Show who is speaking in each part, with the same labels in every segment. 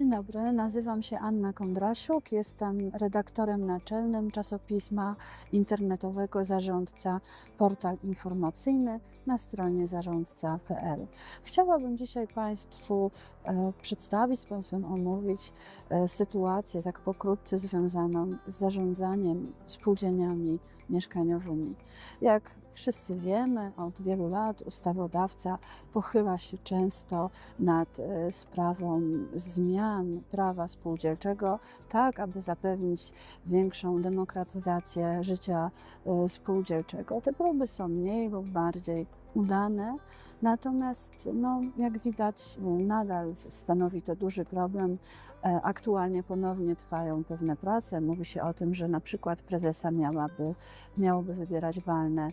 Speaker 1: Dzień dobry, nazywam się Anna Kondrasiuk, jestem redaktorem naczelnym czasopisma internetowego Zarządca, portal informacyjny na stronie zarządca.pl. Chciałabym dzisiaj Państwu e, przedstawić, z Państwem omówić e, sytuację tak pokrótce związaną z zarządzaniem spółdzielniami mieszkaniowymi. Jak wszyscy wiemy, od wielu lat ustawodawca pochyla się często nad e, sprawą zmian prawa spółdzielczego, tak aby zapewnić większą demokratyzację życia e, spółdzielczego. Te próby są mniej lub bardziej udane, natomiast no, jak widać nadal stanowi to duży problem. E, Aktualnie ponownie trwają pewne prace. Mówi się o tym, że na przykład prezesa miałaby, miałoby wybierać walne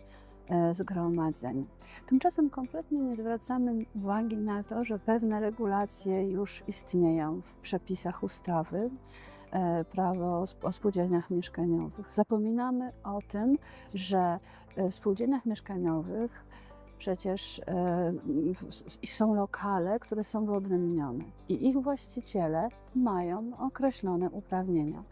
Speaker 1: e, zgromadzeń. Tymczasem kompletnie nie zwracamy uwagi na to, że pewne regulacje już istnieją w przepisach ustawy. e, Prawo o sp- o spółdzielniach mieszkaniowych. Zapominamy o tym, że w spółdzielniach mieszkaniowych przecież e, są lokale, które są wyodrębnione i ich właściciele mają określone uprawnienia.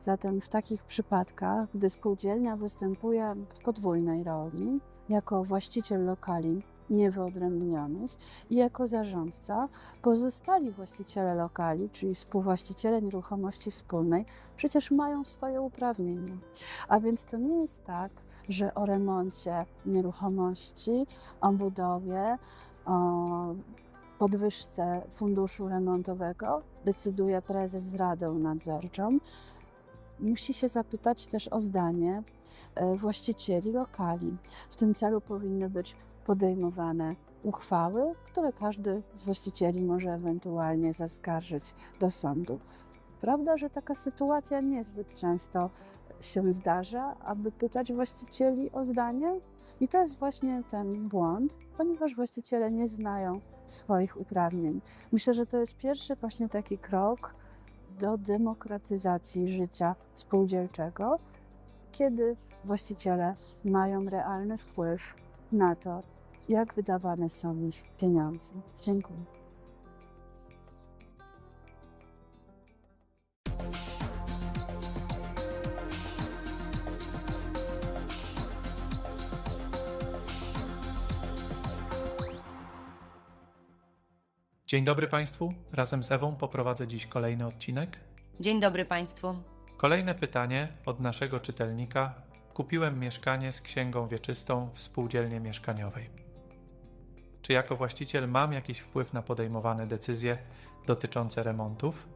Speaker 1: Zatem w takich przypadkach, gdy spółdzielnia występuje w podwójnej roli, jako właściciel lokali niewyodrębnionych i jako zarządca, pozostali właściciele lokali, czyli współwłaściciele nieruchomości wspólnej, przecież mają swoje uprawnienia. A więc to nie jest tak, że o remoncie nieruchomości, o budowie, o podwyżce funduszu remontowego decyduje prezes z radą nadzorczą. Musi się zapytać też o zdanie e, właścicieli lokali. W tym celu powinny być podejmowane uchwały, które każdy z właścicieli może ewentualnie zaskarżyć do sądu. Prawda, że taka sytuacja niezbyt często się zdarza, aby pytać właścicieli o zdanie? I to jest właśnie ten błąd, ponieważ właściciele nie znają swoich uprawnień. Myślę, że to jest pierwszy właśnie taki krok do demokratyzacji życia spółdzielczego, kiedy właściciele mają realny wpływ na to, jak wydawane są ich pieniądze. Dziękuję.
Speaker 2: Dzień dobry Państwu. Razem z Ewą poprowadzę dziś kolejny odcinek.
Speaker 3: Dzień dobry Państwu.
Speaker 2: Kolejne pytanie od naszego czytelnika. Kupiłem mieszkanie z księgą wieczystą w spółdzielni mieszkaniowej. Czy jako właściciel mam jakiś wpływ na podejmowane decyzje dotyczące remontów?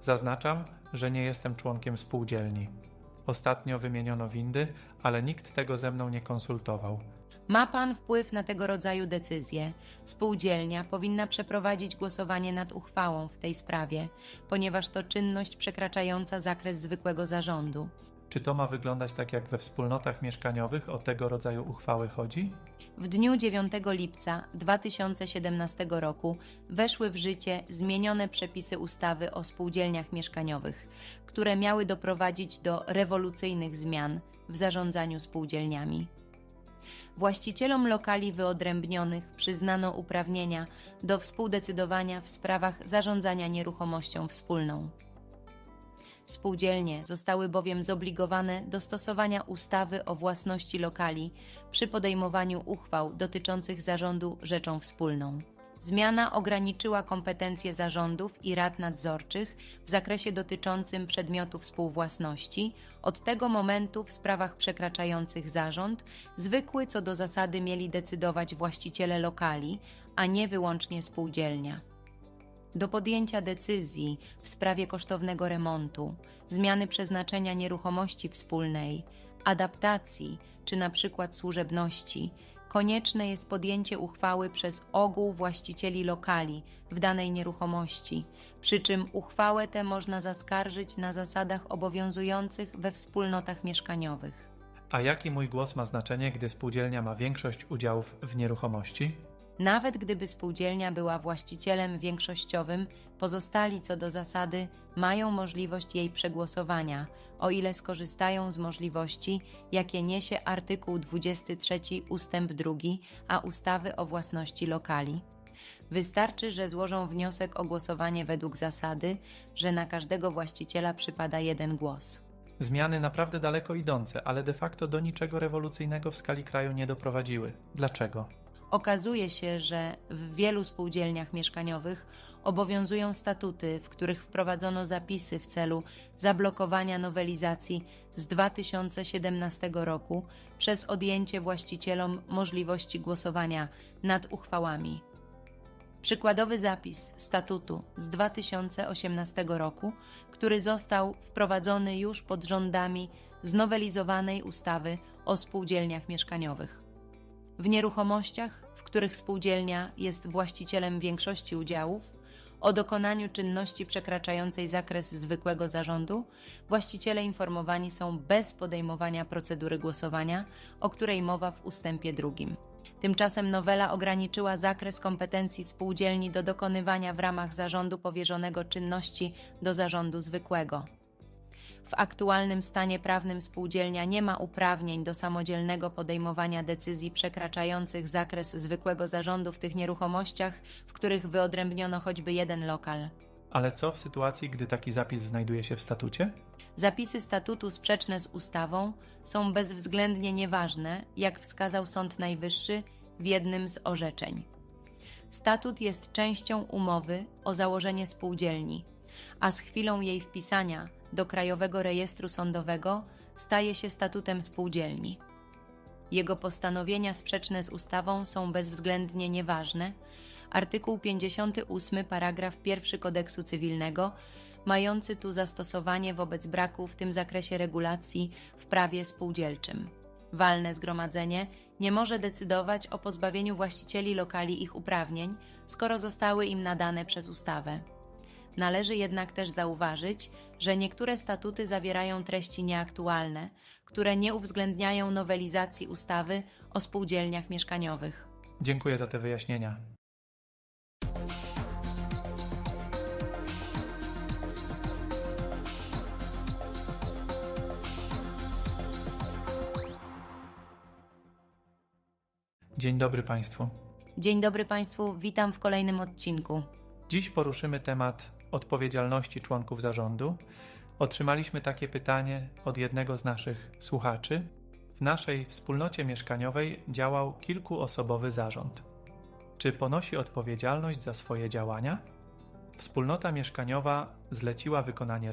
Speaker 2: Zaznaczam, że nie jestem członkiem spółdzielni. Ostatnio wymieniono windy, ale nikt tego ze mną nie konsultował.
Speaker 3: Ma Pan wpływ na tego rodzaju decyzje. Spółdzielnia powinna przeprowadzić głosowanie nad uchwałą w tej sprawie, ponieważ to czynność przekraczająca zakres zwykłego zarządu.
Speaker 2: Czy to ma wyglądać tak jak we wspólnotach mieszkaniowych o tego rodzaju uchwały chodzi?
Speaker 3: W dniu 9 lipca 2017 roku weszły w życie zmienione przepisy ustawy o spółdzielniach mieszkaniowych, które miały doprowadzić do rewolucyjnych zmian w zarządzaniu spółdzielniami. Właścicielom lokali wyodrębnionych przyznano uprawnienia do współdecydowania w sprawach zarządzania nieruchomością wspólną. Spółdzielnie zostały bowiem zobligowane do stosowania ustawy o własności lokali przy podejmowaniu uchwał dotyczących zarządu rzeczą wspólną. Zmiana ograniczyła kompetencje zarządów i rad nadzorczych w zakresie dotyczącym przedmiotu współwłasności. Od tego momentu w sprawach przekraczających zarząd zwykły co do zasady mieli decydować właściciele lokali, a nie wyłącznie spółdzielnia do podjęcia decyzji w sprawie kosztownego remontu, zmiany przeznaczenia nieruchomości wspólnej, adaptacji czy na przykład służebności, konieczne jest podjęcie uchwały przez ogół właścicieli lokali w danej nieruchomości, przy czym uchwałę tę można zaskarżyć na zasadach obowiązujących we wspólnotach mieszkaniowych.
Speaker 2: A jaki mój głos ma znaczenie, gdy spółdzielnia ma większość udziałów w nieruchomości?
Speaker 3: Nawet gdyby spółdzielnia była właścicielem większościowym, pozostali co do zasady mają możliwość jej przegłosowania, o ile skorzystają z możliwości, jakie niesie artykuł 23 ustęp 2 a ustawy o własności lokali. wystarczy, że złożą wniosek o głosowanie według zasady, że na każdego właściciela przypada jeden głos.
Speaker 2: Zmiany naprawdę daleko idące, ale de facto do niczego rewolucyjnego w skali kraju nie doprowadziły. Dlaczego?
Speaker 3: Okazuje się, że w wielu spółdzielniach mieszkaniowych obowiązują statuty, w których wprowadzono zapisy w celu zablokowania nowelizacji z 2017 roku przez odjęcie właścicielom możliwości głosowania nad uchwałami. Przykładowy zapis statutu z 2018 roku, który został wprowadzony już pod rządami znowelizowanej ustawy o spółdzielniach mieszkaniowych. W nieruchomościach, których spółdzielnia jest właścicielem większości udziałów, o dokonaniu czynności przekraczającej zakres zwykłego zarządu, właściciele informowani są bez podejmowania procedury głosowania, o której mowa w ustępie drugim. Tymczasem nowela ograniczyła zakres kompetencji spółdzielni do dokonywania w ramach zarządu powierzonego czynności do zarządu zwykłego. W aktualnym stanie prawnym spółdzielnia nie ma uprawnień do samodzielnego podejmowania decyzji przekraczających zakres zwykłego zarządu w tych nieruchomościach, w których wyodrębniono choćby jeden lokal.
Speaker 2: Ale co w sytuacji, gdy taki zapis znajduje się w statucie?
Speaker 3: Zapisy statutu sprzeczne z ustawą są bezwzględnie nieważne, jak wskazał Sąd Najwyższy w jednym z orzeczeń. Statut jest częścią umowy o założenie spółdzielni, a z chwilą jej wpisania do Krajowego Rejestru Sądowego staje się statutem spółdzielni. Jego postanowienia sprzeczne z ustawą są bezwzględnie nieważne. Artykuł 58, paragraf 1 Kodeksu Cywilnego, mający tu zastosowanie wobec braku w tym zakresie regulacji w prawie spółdzielczym. Walne zgromadzenie nie może decydować o pozbawieniu właścicieli lokali ich uprawnień, skoro zostały im nadane przez ustawę. Należy jednak też zauważyć, że niektóre statuty zawierają treści nieaktualne, które nie uwzględniają nowelizacji ustawy o spółdzielniach mieszkaniowych.
Speaker 2: Dziękuję za te wyjaśnienia. Dzień dobry Państwu.
Speaker 3: Dzień dobry Państwu, witam w kolejnym odcinku.
Speaker 2: Dziś poruszymy temat odpowiedzialności członków zarządu. Otrzymaliśmy takie pytanie od jednego z naszych słuchaczy. W naszej wspólnocie mieszkaniowej działał kilkuosobowy zarząd. Czy ponosi odpowiedzialność za swoje działania? Wspólnota mieszkaniowa zleciła wykonanie remontu.